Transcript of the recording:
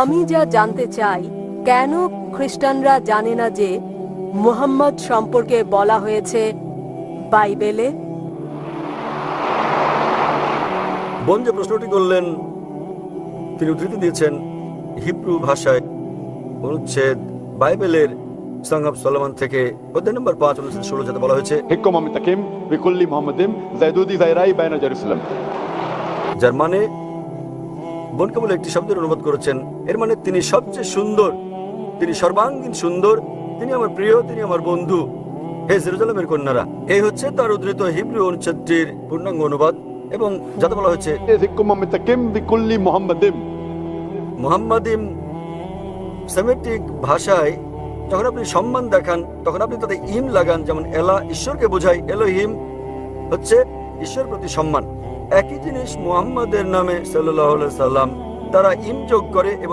আমি যা জানতে চাই কেন খ্রিস্টানরা জানে না যে মোহাম্মদ সম্পর্কে বলা হয়েছে বাইবেলে? বোন যে প্রশ্নটি করলেন তিনি উদ্ধৃতি দিয়েছেন হিব্রু ভাষায় অনুচ্ছেদ বাইবেলের থেকে নম্বর পাঁচ বলা হয়েছে। তাকিম বিকুল্লি যার মানে বনকবুল একটি শব্দের অনুবাদ করেছেন। এর মানে তিনি সবচেয়ে সুন্দর। তিনি সর্বাঙ্গীন সুন্দর। তিনি আমার প্রিয়, তিনি আমার বন্ধু। হে জেরুজালামের কন্যারা, এই হচ্ছে তার উদ্ধৃত হিব্রু অনুচ্ছেদটির পূর্ণাঙ্গ অনুবাদ এবং যাতে বলা হয়েছে মোহাম্মদিম সেমেটিক ভাষায় যখন আপনি সম্মান দেখান, তখন আপনি তাতে ইম লাগান, যেমন এলা, ঈশ্বরকে বোঝায়। এলোহিম হচ্ছে ঈশ্বর প্রতি সম্মান। একই জিনিস মুহাম্মাদের নামে সাল্লাহ সাল্লাম তারা ইম যোগ করে এবং